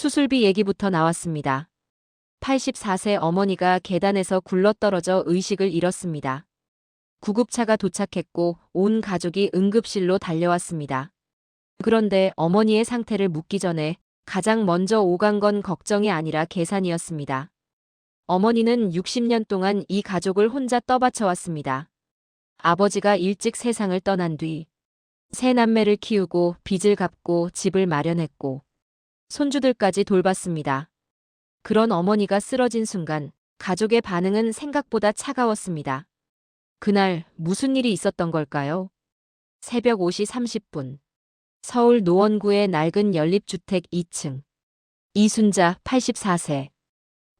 수술비 얘기부터 나왔습니다. 84세 어머니가 계단에서 굴러떨어져 의식을 잃었습니다. 구급차가 도착했고 온 가족이 응급실로 달려왔습니다. 그런데 어머니의 상태를 묻기 전에 가장 먼저 오간 건 걱정이 아니라 계산이었습니다. 어머니는 60년 동안 이 가족을 혼자 떠받쳐왔습니다. 아버지가 일찍 세상을 떠난 뒤 세 남매를 키우고 빚을 갚고 집을 마련했고 손주들까지 돌봤습니다. 그런 어머니가 쓰러진 순간 가족의 반응은 생각보다 차가웠습니다. 그날 무슨 일이 있었던 걸까요? 새벽 5시 30분. 서울 노원구의 낡은 연립주택 2층. 이순자 84세.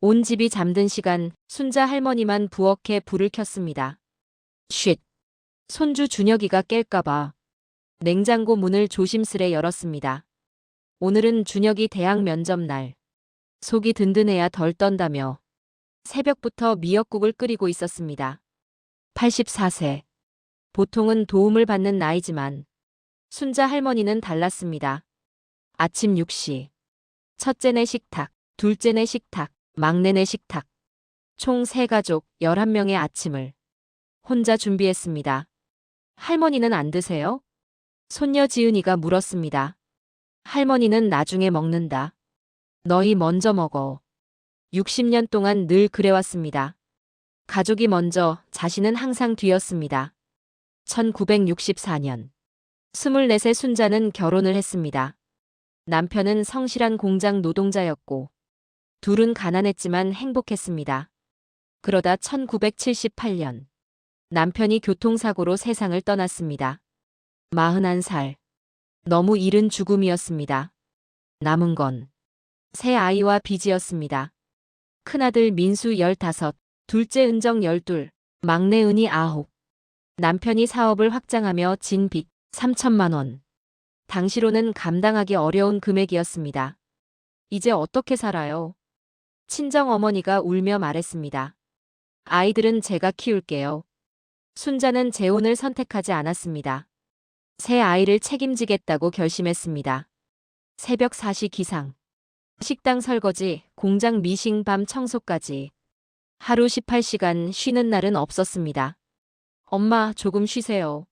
온 집이 잠든 시간 순자 할머니만 부엌에 불을 켰습니다. 쉿. 손주 준혁이가 깰까봐. 냉장고 문을 조심스레 열었습니다. 오늘은 준혁이 대학 면접 날. 속이 든든해야 덜 떤다며 새벽부터 미역국을 끓이고 있었습니다. 84세. 보통은 도움을 받는 나이지만 순자 할머니는 달랐습니다. 아침 6시. 첫째네 식탁, 둘째네 식탁, 막내네 식탁. 총세 가족 11명의 아침을 혼자 준비했습니다. 할머니는 안 드세요? 손녀 지은이가 물었습니다. 할머니는 나중에 먹는다. 너희 먼저 먹어. 60년 동안 늘 그래왔습니다. 가족이 먼저, 자신은 항상 뒤였습니다. 1964년. 24세 순자는 결혼을 했습니다. 남편은 성실한 공장 노동자였고, 둘은 가난했지만 행복했습니다. 그러다 1978년. 남편이 교통사고로 세상을 떠났습니다. 41살. 너무 이른 죽음이었습니다. 남은 건 새 아이와 빚이었습니다. 큰아들 민수 15, 둘째 은정 12, 막내 은희 9. 남편이 사업을 확장하며 진 빚 3천만 원. 당시로는 감당하기 어려운 금액이었습니다. 이제 어떻게 살아요? 친정 어머니가 울며 말했습니다. 아이들은 제가 키울게요. 순자는 재혼을 선택하지 않았습니다. 새 아이를 책임지겠다고 결심했습니다. 새벽 4시 기상. 식당 설거지, 공장 미싱 밤 청소까지. 하루 18시간 쉬는 날은 없었습니다. 엄마, 조금 쉬세요.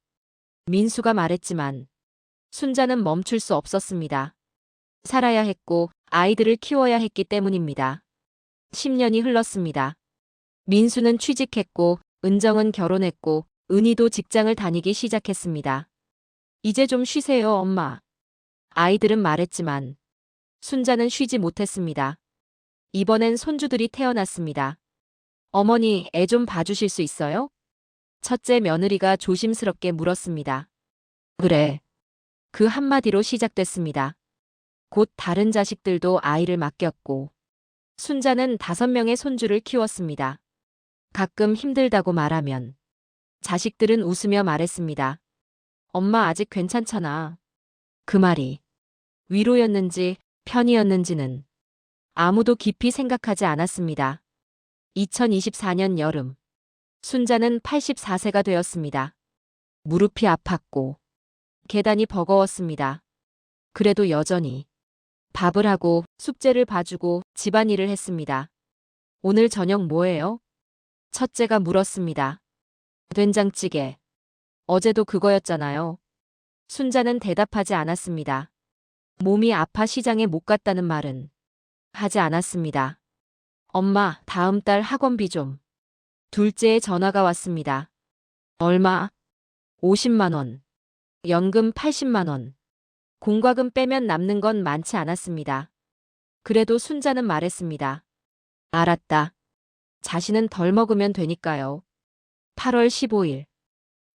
민수가 말했지만 순자는 멈출 수 없었습니다. 살아야 했고 아이들을 키워야 했기 때문입니다. 10년이 흘렀습니다. 민수는 취직했고 은정은 결혼했고 은희도 직장을 다니기 시작했습니다. 이제 좀 쉬세요, 엄마. 아이들은 말했지만 순자는 쉬지 못했습니다. 이번엔 손주들이 태어났습니다. 어머니, 애 좀 봐주실 수 있어요? 첫째 며느리가 조심스럽게 물었습니다. 그래. 그 한마디로 시작됐습니다. 곧 다른 자식들도 아이를 맡겼고, 순자는 다섯 명의 손주를 키웠습니다. 가끔 힘들다고 말하면, 자식들은 웃으며 말했습니다. 엄마 아직 괜찮잖아. 그 말이 위로였는지 편이었는지는 아무도 깊이 생각하지 않았습니다. 2024년 여름. 순자는 84세가 되었습니다. 무릎이 아팠고 계단이 버거웠습니다. 그래도 여전히 밥을 하고 숙제를 봐주고 집안일을 했습니다. 오늘 저녁 뭐예요? 첫째가 물었습니다. 된장찌개. 어제도 그거였잖아요. 순자는 대답하지 않았습니다. 몸이 아파 시장에 못 갔다는 말은 하지 않았습니다. 엄마, 다음 달 학원비 좀. 둘째의 전화가 왔습니다. 얼마? 50만 원. 연금 80만 원. 공과금 빼면 남는 건 많지 않았습니다. 그래도 순자는 말했습니다. 알았다. 자신은 덜 먹으면 되니까요. 8월 15일.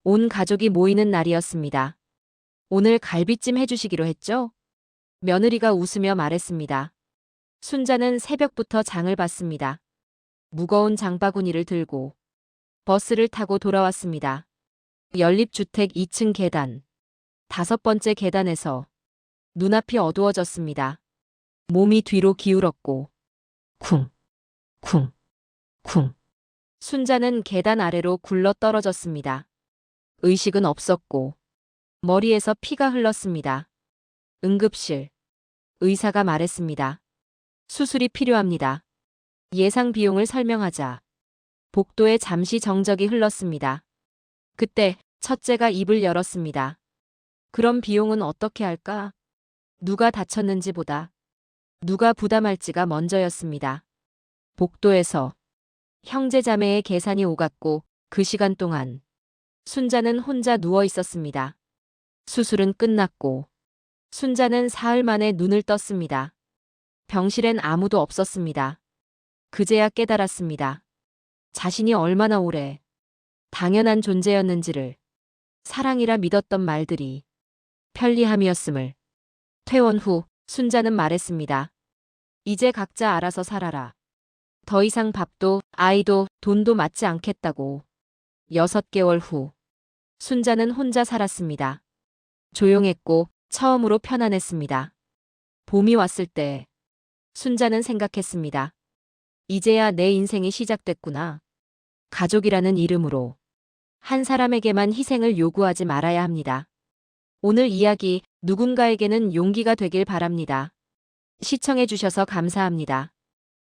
온 가족이 모이는 날이었습니다. 오늘 갈비찜 해주시기로 했죠? 며느리가 웃으며 말했습니다. 순자는 새벽부터 장을 봤습니다. 무거운 장바구니를 들고 버스를 타고 돌아왔습니다. 연립주택 2층 계단. 다섯 번째 계단에서 눈앞이 어두워졌습니다. 몸이 뒤로 기울었고 쿵, 쿵, 쿵. 순자는 계단 아래로 굴러 떨어졌습니다. 의식은 없었고 머리에서 피가 흘렀습니다. 응급실. 의사가 말했습니다. 수술이 필요합니다. 예상 비용을 설명하자. 복도에 잠시 정적이 흘렀습니다. 그때 첫째가 입을 열었습니다. 그럼 비용은 어떻게 할까? 누가 다쳤는지 보다. 누가 부담할지가 먼저였습니다. 복도에서 형제 자매의 계산이 오갔고 그 시간 동안 순자는 혼자 누워 있었습니다. 수술은 끝났고 순자는 사흘 만에 눈을 떴습니다. 병실엔 아무도 없었습니다. 그제야 깨달았습니다. 자신이 얼마나 오래 당연한 존재였는지를 사랑이라 믿었던 말들이 편리함이었음을 퇴원 후 순자는 말했습니다. 이제 각자 알아서 살아라. 더 이상 밥도 아이도 돈도 맞지 않겠다고. 여섯 개월 후 순자는 혼자 살았습니다. 조용했고 처음으로 편안했습니다. 봄이 왔을 때 순자는 생각했습니다. 이제야 내 인생이 시작됐구나. 가족이라는 이름으로 한 사람에게만 희생을 요구하지 말아야 합니다. 오늘 이야기 누군가에게는 용기가 되길 바랍니다. 시청해주셔서 감사합니다.